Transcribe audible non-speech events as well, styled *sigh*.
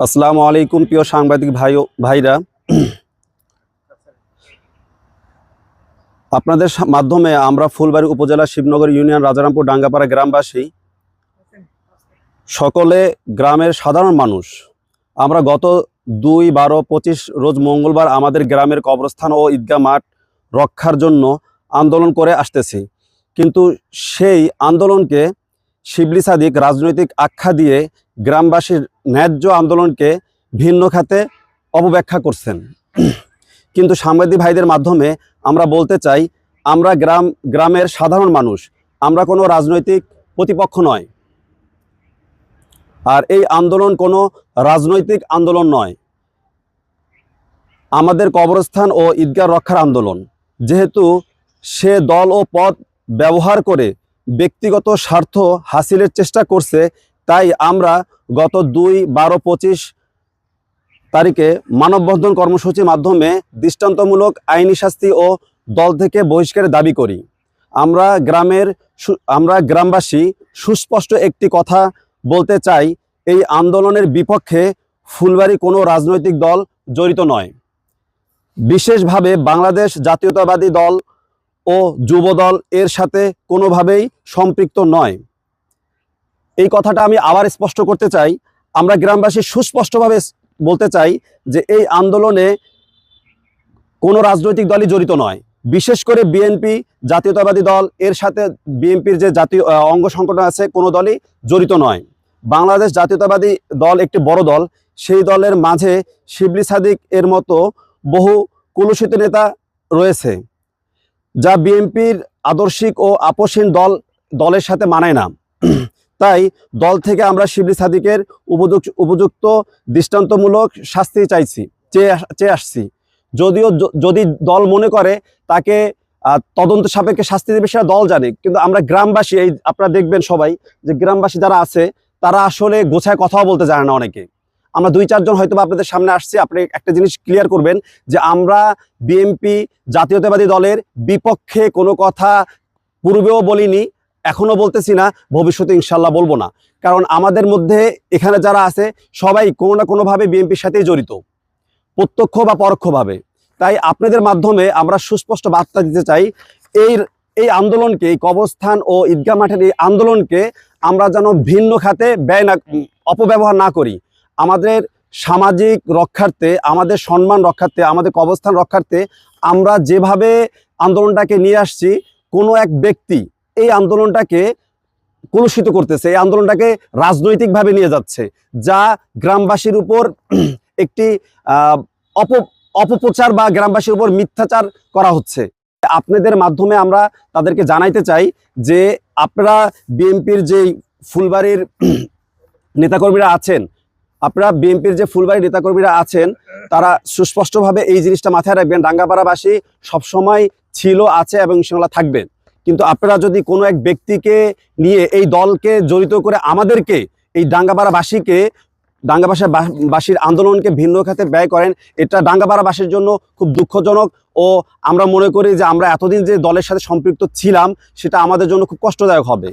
আসসালামু আলাইকুম, প্রিয় সাংবাদিক ভাই ভাইরা। আপনাদের মাধ্যমে আমরা ফুলবাড়ি উপজেলা শিবনগর ইউনিয়ন রাজারামপুর ডাঙ্গাপাড়া গ্রামবাসী, সকলে গ্রামের সাধারণ মানুষ। আমরা গত দুই, বারো, পঁচিশ রোজ মঙ্গলবার আমাদের গ্রামের কবরস্থান ও ঈদগা মাঠ রক্ষার জন্য আন্দোলন করে আসতেছি। কিন্তু সেই আন্দোলনকে শিবলি সাদিক রাজনৈতিক আখ্যা দিয়ে গ্রামবাসীর ন্যায্য আন্দোলনকে ভিন্ন খাতে অপব্যাখ্যা করছেন। কিন্তু সাংবাদিক ভাইদের মাধ্যমে আমরা বলতে চাই, আমরা গ্রাম, গ্রামের সাধারণ মানুষ, আমরা কোনো রাজনৈতিক প্রতিপক্ষ নয়। আর এই আন্দোলন কোনো রাজনৈতিক আন্দোলন নয়। আমাদের কবরস্থান ও ঈদগাহ রক্ষার আন্দোলন। যেহেতু সে দল ও পদ ব্যবহার করে ব্যক্তিগত স্বার্থ হাসিলের চেষ্টা করছে, তাই আমরা গত দুই বারো পঁচিশ তারিখে মানববন্ধন কর্মসূচির মাধ্যমে দৃষ্টান্তমূলক আইনি শাস্তি ও দল থেকে বহিষ্কারের দাবি করি। আমরা গ্রামের আমরা গ্রামবাসী সুস্পষ্ট একটি কথা বলতে চাই, এই আন্দোলনের বিপক্ষে ফুলবাড়ি কোনো রাজনৈতিক দল জড়িত নয়। বিশেষভাবে বাংলাদেশ জাতীয়তাবাদী দল ও যুবদল এর সাথে কোনোভাবেই সম্পৃক্ত নয়। এই কথাটা আমি আবার স্পষ্ট করতে চাই। আমরা গ্রামবাসী সুস্পষ্টভাবে বলতে চাই যে এই আন্দোলনে কোনো রাজনৈতিক দলই জড়িত নয়। বিশেষ করে বিএনপি, জাতীয়তাবাদী দল, এর সাথে বিএনপির যে জাতীয় অঙ্গ সংগঠন আছে, কোনো দলই জড়িত নয়। বাংলাদেশ জাতীয়তাবাদী দল একটি বড় দল। সেই দলের মাঝে শিবলি সাদিক এর মতো বহু কুলুষিত নেতা রয়েছে। যা বিএনপির আদর্শিক ও আপসীন দল, দলের সাথে মানায় না। *clears throat* তাই দল থেকে আমরা শিবলি সাদিকের উপযুক্ত উপযুক্ত দৃষ্টান্তমূলক শাস্তি চাইছি, চেয়ে চেয়ে আসছি। যদিও যদি দল মনে করে তাকে তদন্ত সাপেক্ষে শাস্তি দেবে সেটা দল জানে, কিন্তু আমরা গ্রামবাসী, এই আপনারা দেখবেন সবাই যে গ্রামবাসী যারা আছে, তারা আসলে গোছায় কথাও বলতে জানে না অনেকে। আমরা দুই, চারজন হয়তো আপনাদের সামনে আসছি, আপনি একটা জিনিস ক্লিয়ার করবেন যে আমরা বিএনপি জাতীয়তাবাদী দলের বিপক্ষে কোনো কথা পূর্বেও বলিনি এখনও বলতেছি না, ভবিষ্যতে ইনশাল্লাহ বলব না। কারণ আমাদের মধ্যে এখানে যারা আছে, সবাই কোনো না কোনোভাবে বিএনপির সাথেই জড়িত, প্রত্যক্ষ বা পরোক্ষভাবে। তাই আপনাদের মাধ্যমে আমরা সুস্পষ্ট বার্তা দিতে চাই, এই এই আন্দোলনকে, এই কবরস্থান ও ঈদগাহ মাঠের এই আন্দোলনকে আমরা যেন ভিন্ন খাতে ব্যয় না অপব্যবহার না করি। আমাদের সামাজিক রক্ষার্থে, আমাদের সম্মান রক্ষার্থে, আমাদের কবরস্থান রক্ষার্থে আমরা যেভাবে আন্দোলনটাকে নিয়ে আসছি, কোনো এক ব্যক্তি এই আন্দোলনটাকে কলুষিত করতেছে, এই আন্দোলনটাকে রাজনৈতিকভাবে নিয়ে যাচ্ছে, যা গ্রামবাসীর উপর *clears throat* একটি অপ, অপপ্রচার বা গ্রামবাসীর উপর মিথ্যাচার করা হচ্ছে। আপনাদের মাধ্যমে আমরা তাদেরকে জানাইতে চাই যে, আপনারা বিএনপির যেই ফুলবাড়ির *clears throat* নেতাকর্মীরা আছেন আপনারা বিএনপির যে ফুলবাড়ির নেতাকর্মীরা আছেন, তারা সুস্পষ্টভাবে এই জিনিসটা মাথায় রাখবেন। ডাঙ্গাপাড়াবাসী সবসময় ছিল, আছে এবং ইনশাল্লাহ থাকবে। কিন্তু আপনারা যদি কোনো এক ব্যক্তিকে নিয়ে এই দলকে জড়িত করে আমাদেরকে, এই ডাঙ্গাপাড়াবাসীকে ডাঙ্গাপাড়া বাসীর আন্দোলনকে ভিন্ন খাতে ব্যয় করেন, এটা ডাঙ্গাপাড়াবাসীর জন্য খুব দুঃখজনক ও আমরা মনে করি যে আমরা এতদিন যে দলের সাথে সম্পৃক্ত ছিলাম, সেটা আমাদের জন্য খুব কষ্টদায়ক হবে।